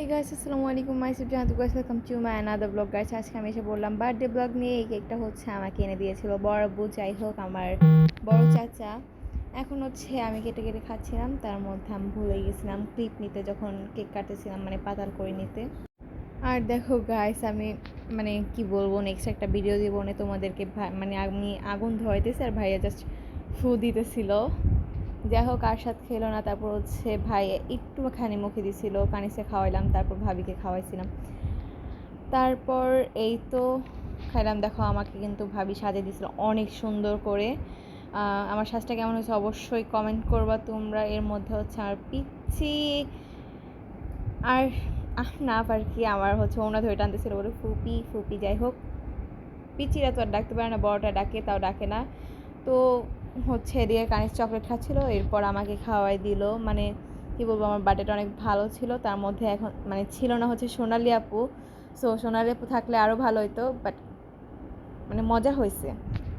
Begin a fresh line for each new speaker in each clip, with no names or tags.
এই গাইস আসসালামু আলাইকুম Maisuf Jahan guys welcome to my another blog guys আজকে আমি এসে বললাম বার্থডে ব্লগ নিয়ে, এই কেকটা হচ্ছে আমাকে এনে দিয়েছিল বড় আব্বু যাই হোক, আমার বড় চাচা। এখন হচ্ছে আমি কেটে কেটে খাচ্ছিলাম, তার মধ্যে আমি ভুলে গেছিলাম ক্লিপ নিতে, যখন কেক কাটেছিলাম মানে পাতাল করে নিতে। আর দেখো গাইস আমি মানে কি বলব নেক্সট একটা ভিডিও দিব না তোমাদেরকে মানে আমি আগুন ধরাইতেছি, আর ভাইয়া জাস্ট ফু দিতেছিল। যাই হোক, আর সাথে খেলো না। তারপর হচ্ছে ভাই একটুখানি মুখে দিছিল, কানিসে খাওয়াইলাম, তারপর ভাবিকে খাওয়াইছিলাম। তারপর এই তো খাইলাম। দেখো, আমাকে কিন্তু ভাবি সাজিয়ে দিছিল অনেক সুন্দর করে। আমার সাজটা কেমন হয়েছে অবশ্যই কমেন্ট করবা তোমরা। এর মধ্যে হচ্ছে আর পিচ্ছি। আর না আর কি, আমার হচ্ছে ওনা ধরে টানতেছিল বলে, ফুপি ফুপি, যাই হোক। পিচিরা তো আর ডাকতে পারে না, বড়টা ডাকে, তাও ডাকে না। তো হচ্ছে এদিকে কানিস চকলেট খাচ্ছিল, এরপর আমাকে খাওয়াই দিল। মানে কি বলব, আমার বার্থডেটা অনেক ভালো ছিল, তার মধ্যে এখন মানে ছিল না হচ্ছে সোনালি আপু। সো সোনালি আপু থাকলে আরও ভালো হতো বাট মানে মজা হয়েছে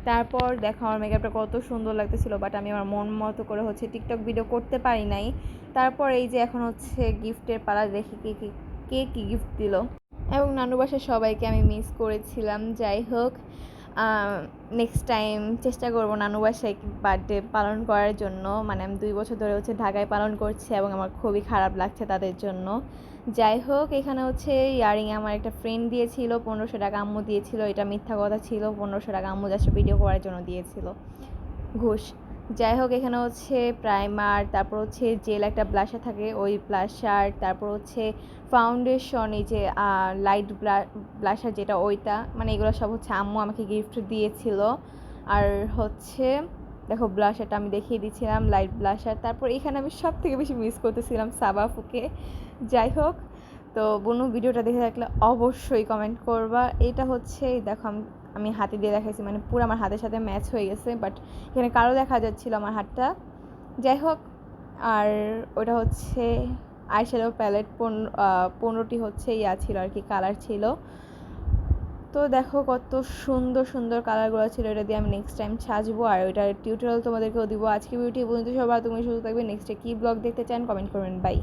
তারপর দেখো আমার মেকআপটা কত সুন্দর লাগতেছিল বাট আমি আমার মন মতো করে হচ্ছে টিকটক ভিডিও করতে পারি নাই। তারপর এই যে এখন হচ্ছে গিফটের পালা দেখি কে, কি, কে কী গিফট দিল। এবং নানু বাসার সবাইকে আমি মিস করেছিলাম, যাই হোক। নেক্সট টাইম চেষ্টা করব নানু বাসায় বার্থডে পালন করার জন্য। মানে আমি দুই বছর ধরে হচ্ছে ঢাকায় পালন করছি এবং আমার খুবই খারাপ লাগছে তাদের জন্য। যাই হোক, এখানে হচ্ছে ইয়ারিং আমার একটা ফ্রেন্ড দিয়েছিল, পনেরোশো টাকা আম্মু দিয়েছিল। এটা মিথ্যা কথা ছিল, পনেরোশো টাকা আম্মু জাস্ট ভিডিও করার জন্য দিয়েছিল। ঘুষ। যাই হোক, এখানে হচ্ছে প্রাইমার তারপর হচ্ছে জেল একটা ব্লাশার থাকে, ওই ব্লাশার তারপর হচ্ছে ফাউন্ডেশন এই যে লাইট ব্লাশার যেটা ওইটা মানে এগুলো সব হচ্ছে আম্মু আমাকে গিফট দিয়েছিল। আর হচ্ছে, দেখো ব্লাশারটা আমি দেখিয়ে দিচ্ছিলাম লাইট ব্লাশার তারপর এখানে আমি সব থেকে বেশি মিস করতেছিলাম সাবাফুকে। যাই হোক, তো বনু, ভিডিওটা দেখে থাকলে অবশ্যই কমেন্ট করবা। এটা হচ্ছে, দেখো আমি আমি হাতে দিয়ে দেখাইছি মানে পুরো আমার হাতের সাথে ম্যাচ হয়ে গেছে বাট এখানে কালো দেখা যাচ্ছিল আমার হাতটা। যাই হোক, আর ওটা হচ্ছে আইশ্যাডো প্যালেট পনেরোটি হচ্ছে ইয়া ছিল আর কি কালার ছিল। তো দেখো কত সুন্দর সুন্দর কালারগুলো ছিল, এটা দিয়ে আমি নেক্সট টাইম সাজবো, আর ওইটার টিউটোরিয়াল তোমাদেরকেও দিব। আজকে বিউটি বন্ধু সবার তুমি শুধু থাকবে নেক্সটে কী ব্লগ দেখতে চান কমেন্ট করবেন। বাই